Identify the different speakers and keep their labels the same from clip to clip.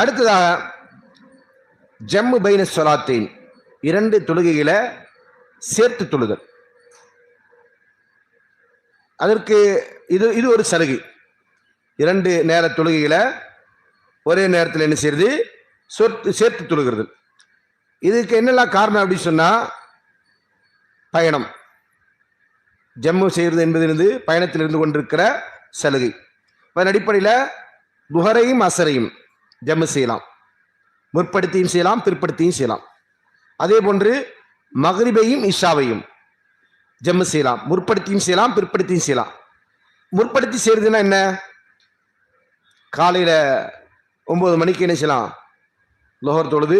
Speaker 1: அடுத்ததாக ஜம்மு பைன சொலாத்தீன். இரண்டு தொழுகைகளை சேர்த்து தொழுதல். அதற்கு இது இது ஒரு சலுகை. இரண்டு நேர தொழுகைகளை ஒரே நேரத்தில் என்ன செய்யுது சொத்து சேர்த்து தொழுகிறது. இதுக்கு என்னெல்லாம் காரணம் அப்படின்னு சொன்னால் பயணம். ஜம்மு செய்கிறது என்பதிலிருந்து பயணத்தில் இருந்து கொண்டிருக்கிற சலுகை. அதன் அடிப்படையில் துஹரையும் அசரையும் ஜம்மு செய்யலாம். முற்படுத்தியும் செய்யலாம் பிற்படுத்தியும் செய்யலாம். அதே போன்று மகரிபையும் இஷாவையும் ஜம்மு செய்யலாம். முற்படுத்தியும் செய்யலாம் பிற்படுத்தியும் செய்யலாம். முற்படுத்தி செய்யறதுன்னா என்ன? காலையில் ஒம்பது மணிக்கு என்ன செய்யலாம்? லோகர் தொழுது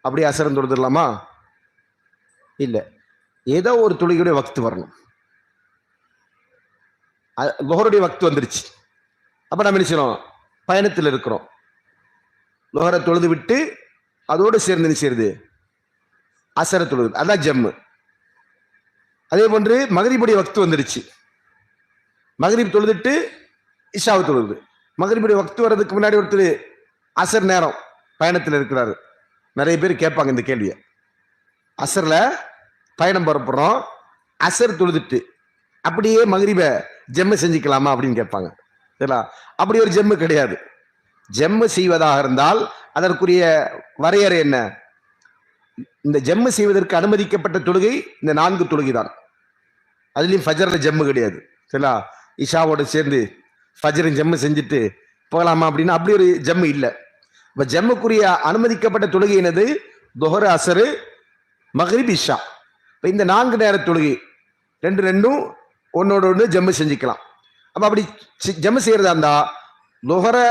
Speaker 1: அப்படியே அசரம் தொழுதுடலாமா? இல்லை. ஏதோ ஒரு தொழுகையுடைய வக்து வரணும். லோகருடைய வக்து வந்துருச்சு. அப்போ நம்ம என்ன செய்யணும்? பயணத்தில் இருக்கிறோம். லோகரை தொழுது விட்டு அதோடு சேர்ந்து என்ன செய்யுது அசர தொழுது. அதான் ஜம்மு அதே போன்று மகரிபுடைய வக்து வந்துடுச்சு. மகரிப் தொழுதுட்டு இஷாவை தொழுது. மகரிபுடைய வக்து வர்றதுக்கு முன்னாடி ஒருத்தர் அசர் நேரம் பயணத்தில் இருக்கிறாரு. நிறைய பேர் கேட்பாங்க இந்த கேள்வியை. அசரில் பயணம் புறப்படுறோம் அசர் தொழுதுட்டு அப்படியே மகரிபை ஜெம்மு செஞ்சுக்கலாமா அப்படின்னு கேட்பாங்க. சரிங்களா? அப்படி ஒரு ஜெம்மு கிடையாது. ஜெம்மு செய்வதாக இருந்தால் அதற்குரிய வரையறை என்ன? இந்த ஜெம்மு செய்வதற்கு அனுமதிக்கப்பட்ட தொழுகை இந்த நான்கு தொழுகை தான் அதுலேயும் ஃபஜரில் ஜெம்மு கிடையாது. சரிங்களா? இஷாவோடு சேர்ந்து ஃபஜரின் ஜெம்மு செஞ்சுட்டு போகலாமா அப்படின்னா அப்படி ஒரு ஜெம்மு இல்லை. இப்போ ஜெம்முக்குரிய அனுமதிக்கப்பட்ட தொழுகை என்னது? தொஹர் அசரு மஹ்ரிப் இஷா. இப்போ இந்த நான்கு நேர தொழுகை ரெண்டு ரெண்டும் ஒன்னோட ஒன்று ஜெம்மு செஞ்சுக்கலாம். அப்போ அப்படி ஜெம்மு செய்கிறதா இருந்தால் தொஹரை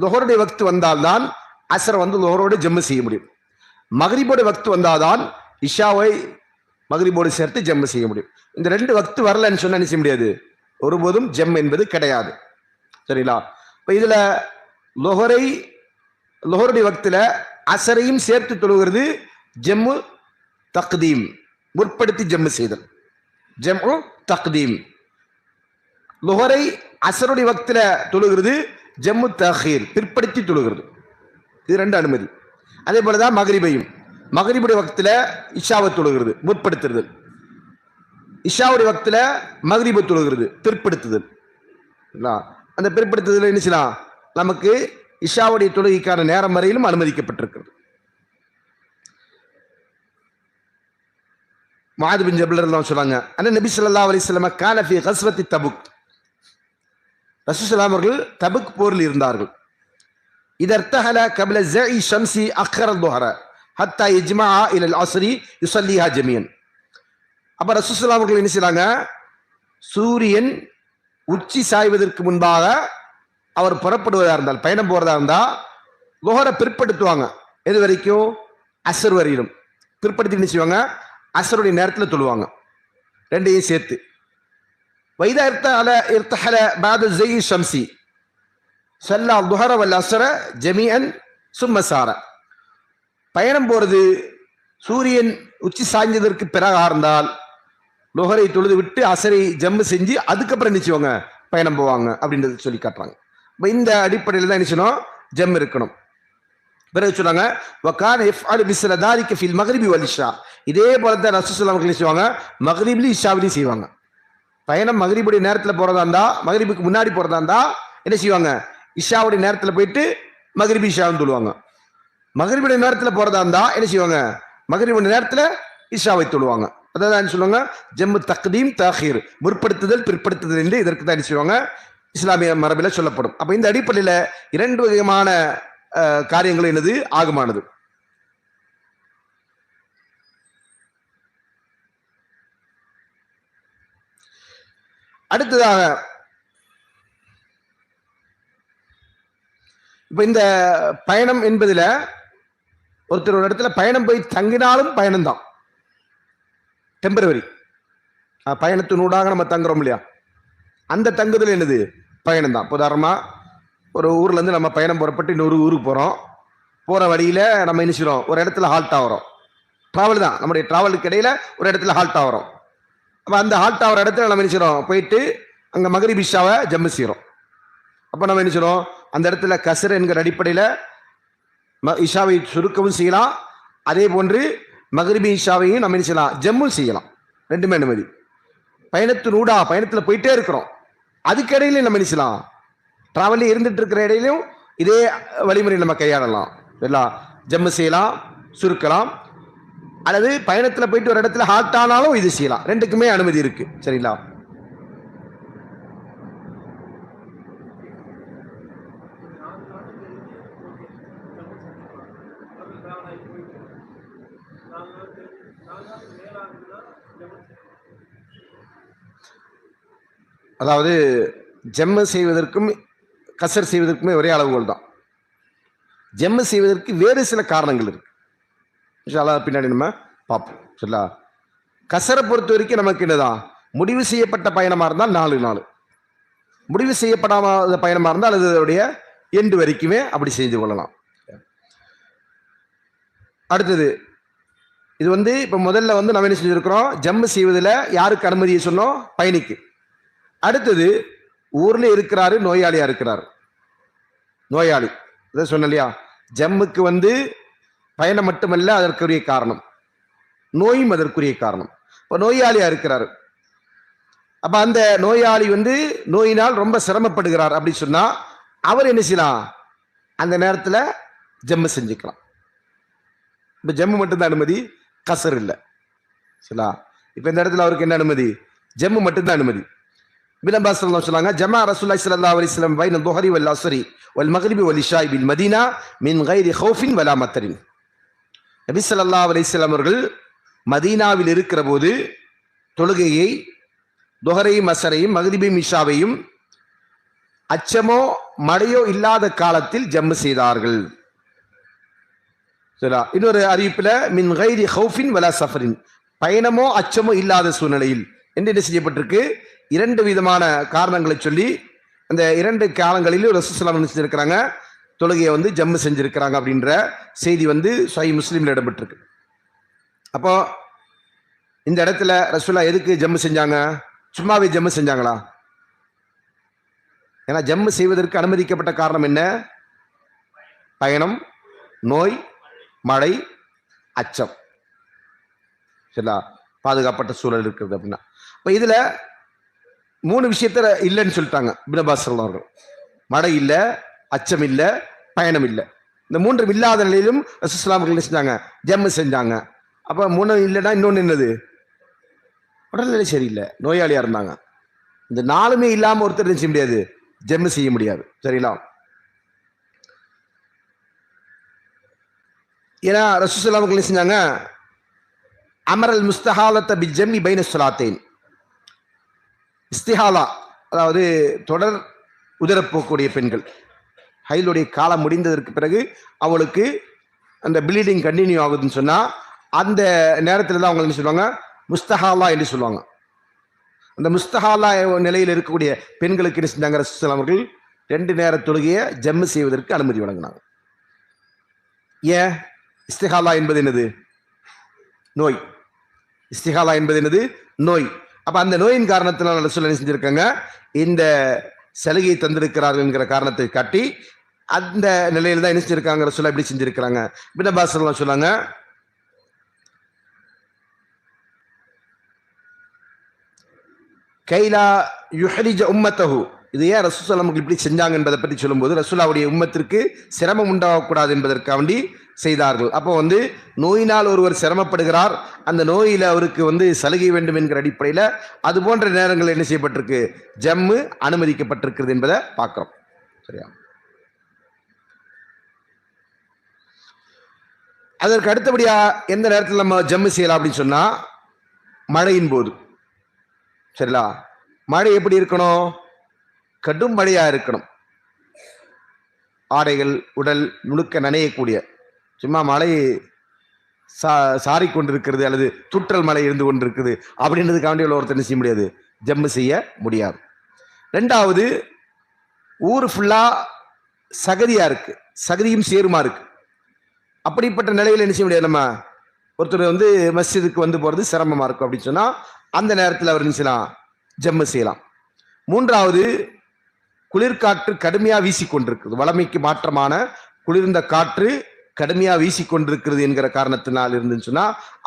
Speaker 1: லொஹருடைய வக்து வந்தால்தான் அசரை வந்து லொஹரோடு ஜம்மு செய்ய முடியும். மகரிபோட வக்து வந்தால்தான் இஷாவை மகரிபோடு சேர்த்து ஜம்மு செய்ய முடியும். இந்த ரெண்டு வக்து வரலன்னு சொன்னா என்ன செய்ய முடியாது? ஒருபோதும் ஜெம் என்பது கிடையாது. சரிங்களா? இப்போ இதுல லொஹரை லொஹருடைய வக்துல அசரையும் சேர்த்து தொழுகிறது ஜம்மு தக்தீம் முற்படுத்தி ஜம்மு செய்தல். ஜம்மு தக்தீம். லொஹரை அசருடைய வக்தில தொழுகிறது ஜம்மு தாஹீர் பிற்படுத்தி தொழுகிறது. இது ரெண்டு அனுமதி. அதே போலதான் மகரிபையும். மகரிபுடைய வக்தில இஷாவை தொழுகிறது முற்படுத்துறது இஷாவுடைய வக்தில மகரிபை தொழுகிறது பிற்படுத்துதல். அந்த பிற்படுத்துதல் என்ன செய்யலாம்? நமக்கு இஷாவுடைய தொழுகைக்கான நேரம் வரையிலும் அனுமதிக்கப்பட்டிருக்கிறது. மாது பின் ஜபிலர் சொன்னாங்க அண்ணா நபி சொல்லா அலிஸ்லாம வஸல்லம் கஸ்வத்தி தபுக். ரசூசலாம் அவர்கள் தபுக் போரில் இருந்தார்கள். இதர்த்தஹல கபில ஜஇ ஷம்சி அக்ஹர துஹர ஹத்தா இஜ்மா இல அஸ்ரி யுஸல்லிஹா ஜமீன். அப்ப ரசூசலாம் அவர்கள் என்ன செய்றாங்க? சூரியன் உச்சி சாய்வதற்கு முன்பாக அவர் புறப்படுவதா இருந்தால் பயணம் போறதா இருந்தா லுஹரை பிற்படுத்துவாங்க. எது வரைக்கும்? அசர் வரையிலும். பிற்படுத்தி என்ன செய்வாங்க? அசருடைய நேரத்தில் தொழுவாங்க. ரெண்டையும் சேர்த்து. وإذا ارتحل ارتحل بعد الزي الشمسي சல்லா الظهر والعصر جميعا ஜமீஅன் சும்மசார பயணம் போறது சூரியன் உச்சி சாய்ந்ததற்கு பிறகா இருந்தால் லுஹரை தொழுது விட்டு அசரை ஜம்மு செஞ்சு அதுக்கப்புறம் நிச்சயவங்க பயணம் போவாங்க அப்படின்றத சொல்லி காட்டுறாங்க. இந்த அடிப்படையில் தான் நினைச்சணும் ஜம் இருக்கணும். பிறகு சொன்னாங்க வக்கான இஃப்அலு மிஸ்ல தாரிக்க ஃபில் மக்ரிபி இதே போல தான் ரசூசல்லாம் அவர்கள் செய்வாங்க? மக்ரிப்லி இஷாவிலையும் செய்வாங்க. பயணம் மகிரிபுடைய நேரத்தில் போறதா இருந்தா மகிரிபுக்கு முன்னாடி போறதா இருந்தா என்ன செய்வாங்க? இஷாவுடைய நேரத்தில் போயிட்டு மகிரிபி இஷாவும் தொழுவாங்க. மகிரிபுடைய நேரத்தில் போறதா இருந்தா என்ன செய்வாங்க? மகிரிபுடைய நேரத்தில் இஷாவை தொழுவாங்க. அதான் சொல்லுவாங்க? ஜம்மு தக்தீம் தாஹீர். முற்படுத்துதல் பிற்படுத்துதல் என்று இதற்கு தான் என்ன செய்வாங்க? இஸ்லாமிய மரபில் சொல்லப்படும். அப்போ இந்த அடிப்படையில் இரண்டு விதமான காரியங்கள் என்னது? ஆகமானது. அடுத்ததாக இப்ப இந்த பயணம் என்பதுல ஒருத்தர் ஒரு இடத்துல பயணம் போய் தங்கினாலும் பயணம்தான். டெம்பரவரி பயணத்தினூடாக நம்ம தங்குறோம் இல்லையா? அந்த தங்குதல் என்னது? பயணம் தான் உதாரணமா ஒரு ஊர்ல இருந்து நம்ம பயணம் புறப்பட்டு இன்னொரு ஊருக்கு போறோம். போற வழியில நம்ம என்ன ஒரு இடத்துல ஹால்ட் ஆகிறோம். டிராவல் தான். நம்முடைய டிராவலுக்கு இடையில ஒரு இடத்துல ஹால்ட் ஆகிறோம். அப்போ அந்த ஹால்ட் ஆகிற இடத்துல நம்ம என்ன போயிட்டு அங்கே மகரிபிஷாவை ஜம்மு செய்கிறோம் அப்போ நம்ம என்ன செய்றோம்? அந்த இடத்துல கசர் என்கிற அடிப்படையில் ம- இஷாவை சுருக்கவும் செய்யலாம். அதே போன்று மகரிபி இஷாவையும் நம்ம என்ன செய்யலாம்? ஜம்மும் செய்யலாம். ரெண்டுமே அனுமதி பயணத்தினூடா பயணத்தில் போயிட்டே இருக்கிறோம். அதுக்கிடையிலையும் நம்ம என்ன செய்யலாம்? டிராவலில் இருந்துட்டு இருக்கிற இடையிலையும் இதே வழிமுறை நம்ம கையாளலாம். எல்லாம் ஜம்மு செய்யலாம் சுருக்கலாம். அல்லது பயணத்தில் போயிட்டு ஒரு இடத்துல ஹார்ட் ஆனாலும் இது செய்யலாம். ரெண்டுக்குமே அனுமதி இருக்கு. சரிங்களா? அதாவது ஜெம்மு செய்வதற்கும் கசர் செய்வதற்குமே ஒரே அளவுகோல் தான் ஜெம்மு செய்வதற்கு வேறு சில காரணங்கள் இருக்கு. இன்ஷா பின்னாடி நம்ம பார்ப்போம். சரிங்களா? கசரை பொறுத்த வரைக்கும் நமக்கு என்னதான்? முடிவு செய்யப்பட்ட பயணமாக இருந்தால் நாலு நாள். முடிவு செய்யப்படாத பயணமாக இருந்தால் அது அதோடைய எண்டு வரைக்குமே அப்படி செஞ்சு கொள்ளலாம். அடுத்தது இது வந்து இப்போ முதல்ல வந்து நம்ம என்ன செஞ்சுருக்கிறோம்? ஜம்மு செய்வதில் யாருக்கு அனுமதியை சொன்னோம்? பயணிக்கு. அடுத்தது ஊரில் இருக்கிறாரு நோயாளியாக இருக்கிறார். நோயாளி. இதை சொன்ன இல்லையா? ஜம்முக்கு வந்து பயணம் மட்டுமல்ல அதற்குரிய காரணம். நோயும் அதற்குரிய காரணம். இப்போ நோயாளியாக இருக்கிறார். அப்போ அந்த நோயாளி வந்து நோயினால் ரொம்ப சிரமப்படுகிறார் அப்படின்னு சொன்னால் அவர் என்ன செய்யலாம்? அந்த நேரத்தில் ஜம்மு செஞ்சுக்கலாம். இப்போ ஜெம்மு மட்டும்தான் அனுமதி கசர் இல்லை. சரிங்களா? இப்போ இந்த இடத்துல அவருக்கு என்ன அனுமதி? ஜம்மு மட்டும்தான் அனுமதி. பிலம்பா சொன்னாங்க ஜமா ரசூல்லாய் சல்லா அலிஸ்லாம் பைன் துஹரி வல் சரி வல் மஹரிபி வல் இஷாய் பின் மதீனா மின் கைரி ஹவுஃபின் வலா மத்தரின். நபிசல்லா அலிஸ்லாம் அவர்கள் மதீனாவில் இருக்கிற போது தொழுகையை துஹரையும் அசரையும் மகதிபி மிஷாவையும் அச்சமோ மழையோ இல்லாத காலத்தில் ஜம்மு செய்தார்கள். சரியா? இன்னொரு அறிவிப்புல மின் கைரி ஹவுஃபின் வலா சஃபரின். பயணமோ அச்சமோ இல்லாத சூழ்நிலையில். என்று என்ன செய்யப்பட்டிருக்கு? இரண்டு விதமான காரணங்களை சொல்லி அந்த இரண்டு காலங்களிலும் ரசூசலாம் என்ன செஞ்சிருக்கிறாங்க? தொழுகையை வந்து ஜம்மு செஞ்சுருக்கிறாங்க அப்படின்ற செய்தி வந்து சை முஸ்லீமில் இடம்பெற்றிருக்கு. அப்போ இந்த இடத்துல ரசூலா எதுக்கு ஜம்மு செஞ்சாங்க? சும்மாவே ஜம்மு செஞ்சாங்களா? ஏன்னா ஜம்மு செய்வதற்கு அனுமதிக்கப்பட்ட காரணம் என்ன? பயணம் நோய் மழை அச்சம். சரிங்களா? பாதுகாப்பட்ட சூழல் இருக்கிறது அப்படின்னா. இப்போ இதில் மூணு விஷயத்த இல்லைன்னு சொல்லிட்டாங்க. பினபாஸ் மழை இல்லை அச்சம் இல்லை பயணம் இல்லை இந்த மூன்றும் இல்லாத நிலையிலும் ரசூஸ்லாமர்கள் செஞ்சாங்க? ஜெம் செஞ்சாங்க. அப்போ மூணு இல்லைன்னா இன்னொன்று என்னது? உடல்நிலை சரியில்லை. நோயாளியா இருந்தாங்க. இந்த நாலுமே இல்லாம ஒருத்தர் செய்ய முடியாது? ஜெம் செய்ய முடியாது. சரிங்களா? ஏன்னா ரசூசல்லாமர்கள் என்ன செஞ்சாங்க? அமரல் முஸ்தஹாலத்தை பி ஜம்மி பைன சொலாத்தேன் இஸ்திஹாலா அதாவது தொடர் உதரப்போகக்கூடிய பெண்கள். ஹைலுடைய காலம் முடிந்ததற்கு பிறகு அவளுக்கு அந்த ப்ளீடிங் கண்டினியூ ஆகுதுன்னு சொன்னால் அந்த நேரத்தில் தான் அவங்க என்ன சொல்லுவாங்க? முஸ்தஹாலா என்று சொல்லுவாங்க. அந்த முஸ்தஹாலா நிலையில் இருக்கக்கூடிய பெண்களுக்கு என்ன செஞ்சாங்க? அவர்கள் ரெண்டு நேர தொழுகையை ஜம்மு செய்வதற்கு அனுமதி வழங்கினாங்க. ஏன்? இஸ்திஹாலா என்பது என்னது? நோய். இஸ்திஹாலா என்பது என்னது? நோய். அப்போ அந்த நோயின் காரணத்தினால் ரசூல் என்ன செஞ்சுருக்காங்க? இந்த சலுகையை தந்திருக்கிறார்கள் என்கிற காரணத்தை காட்டி அந்த நிலையில தான் என்ன செஞ்சிருக்காங்க ரசூலா எப்படி செஞ்சிருக்கிறாங்க? பின் அப்பாஸ் சொன்னாங்க? கைலா யுஹரிஜ உம்மத்தஹு. இது ஏன் ரசூல் நமக்கு இப்படி செஞ்சாங்க என்பதை பற்றி சொல்லும்போது ரசூலாவுடைய உம்மத்திற்கு சிரமம் உண்டாகக்கூடாது என்பதற்காண்டி செய்தார்கள். அப்போ வந்து நோயினால் ஒருவர் சிரமப்படுகிறார். அந்த நோயில் அவருக்கு வந்து சலுகை வேண்டும் என்கிற அடிப்படையில் அது போன்ற நேரங்கள் என்ன செய்யப்பட்டிருக்கு? ஜம்மு அனுமதிக்கப்பட்டிருக்கிறது என்பதை பார்க்குறோம். சரியா? அதற்கு அடுத்தபடியா எந்த நேரத்தில் நம்ம ஜம்மு செய்யலாம் அப்படின்னு சொன்னா மழையின் போது. சரிங்களா மழை எப்படி இருக்கணும்? கடும் மழையா இருக்கணும். ஆடைகள் உடல் முழுக்க நனையக்கூடிய. சும்மா மழை சா சாரி கொண்டிருக்கிறது அல்லது துற்றல் மழை இருந்து கொண்டிருக்குது அப்படின்றதுக்காண்டி உள்ள ஒருத்தர் என்ன செய்ய முடியாது? ஜம்மு செய்ய முடியாது. ரெண்டாவது ஊர் ஃபுல்லாக சகதியாக இருக்குது சகதியும் சேருமா இருக்குது அப்படிப்பட்ட நிலையில் என்ன செய்ய முடியாது நம்ம? ஒருத்தர் வந்து மஸ்ஜிதுக்கு வந்து போறது சிரமமா இருக்கும் அப்படின்னு சொன்னா அந்த நேரத்தில் அவர் என்ன செய்யலாம்? ஜம்மு செய்யலாம். மூன்றாவது குளிர்காற்று கடுமையா வீசிக்கொண்டிருக்குது. வளமைக்கு மாற்றமான குளிர்ந்த காற்று கடுமையா வீசிக்கொண்டிருக்கிறது என்கிற காரணத்தினால் இருந்துன்னு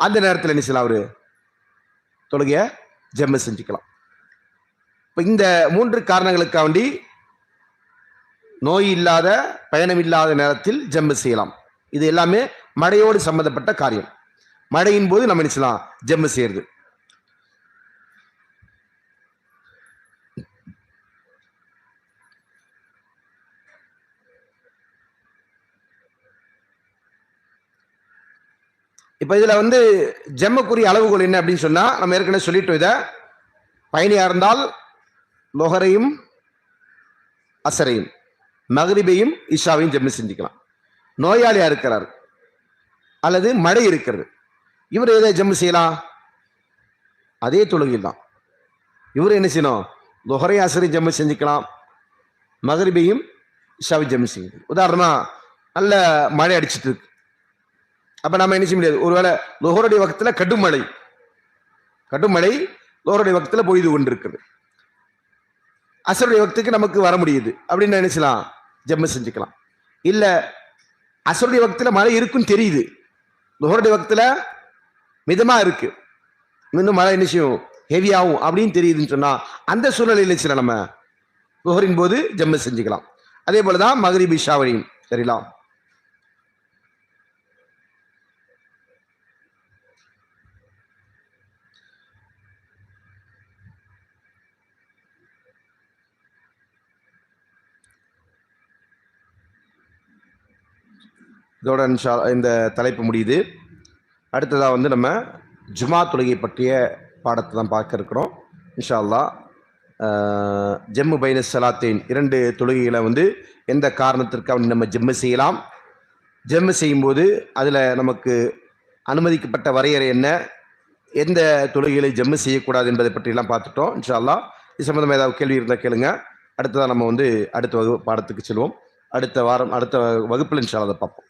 Speaker 1: அந்த நேரத்தில் என்ன செய்யலாம் அவரு? தொழுகைய ஜம்மு செஞ்சுக்கலாம். இப்போ இந்த மூன்று காரணங்களுக்காக வேண்டி நோய் இல்லாத பயணம் இல்லாத நேரத்தில் ஜம்மு செய்யலாம். இது எல்லாமே மழையோடு சம்பந்தப்பட்ட காரியம். மழையின் போது நம்ம என்ன செய்யலாம்? செய்யறது. இப்ப இதுல வந்து ஜெம்மக்குரிய அளவுகோல் என்ன அப்படின்னு சொன்னா நம்ம ஏற்கனவே சொல்லிட்டோம் இத. பயணியா இருந்தால் லொஹரையும் அசரையும் மகரிபையும் இஷாவையும் ஜெம்மு செஞ்சுக்கலாம். நோயாளியா இருக்கிறார். அல்லது மழை இருக்கிறது. இவர் எதை ஜம்மு செய்யலாம் அதே தொழுகையில் தான். இவர் என்ன செய்யணும்? லொஹரை அசரையும் ஜம்மு செஞ்சுக்கலாம். மகரிபையும் இஷாவையும் ஜம்மு செய்யணும். உதாரணமா நல்ல மழை அடிச்சிட்டு இருக்கு. அப்ப நம்ம என்ன செய்ய முடியாது? ஒருவேளை லோகருடைய வகத்துல கடும் மழை. கடும் மழை லோகருடைய வக்கத்துல பொய்து கொண்டிருக்குது அசருடைய வகத்துக்கு நமக்கு வர முடியுது. அப்படின்னு நினைச்சலாம் ஜம்மு செஞ்சுக்கலாம். இல்லை அசருடைய வக்துல மழை இருக்குன்னு தெரியுது. லோகருடைய வக்துல மிதமா இருக்கு. இன்னும் மழை என்ன செய்யும்? ஹெவியாகும் அப்படின்னு தெரியுதுன்னு சொன்னா அந்த சூழ்நிலையில் சில நம்ம? லோகரின் போது ஜம்மு செஞ்சுக்கலாம். அதே போலதான் மகரிபி ஷாவரியும் சரிலாம் இதோட இன்ஷா இந்த தலைப்பு முடியுது. அடுத்ததாக வந்து நம்ம ஜுமா தொழுகை பற்றிய பாடத்தை தான் பார்க்க இருக்கிறோம். இன்ஷா அல்லா ஜெம்மு ஜம்மு பைன சலாத்தேன் இரண்டு தொழுகைகளை வந்து எந்த காரணத்திற்காக நம்ம ஜெம்மு செய்யலாம்? ஜெம்மு செய்யும்போது அதில் நமக்கு அனுமதிக்கப்பட்ட வரையறை என்ன? எந்த தொழுகைகளை ஜெம்மு செய்யக்கூடாது என்பதை பற்றியெல்லாம் பார்த்துட்டோம். இன்ஷா இது சம்மந்தமாக ஏதாவது கேள்வி இருந்தால் கேளுங்க. அடுத்ததாக நம்ம வந்து அடுத்த வகு பாடத்துக்கு செல்வோம். அடுத்த வாரம் அடுத்த வகுப்பில் இன்ஷா அதை பார்ப்போம்.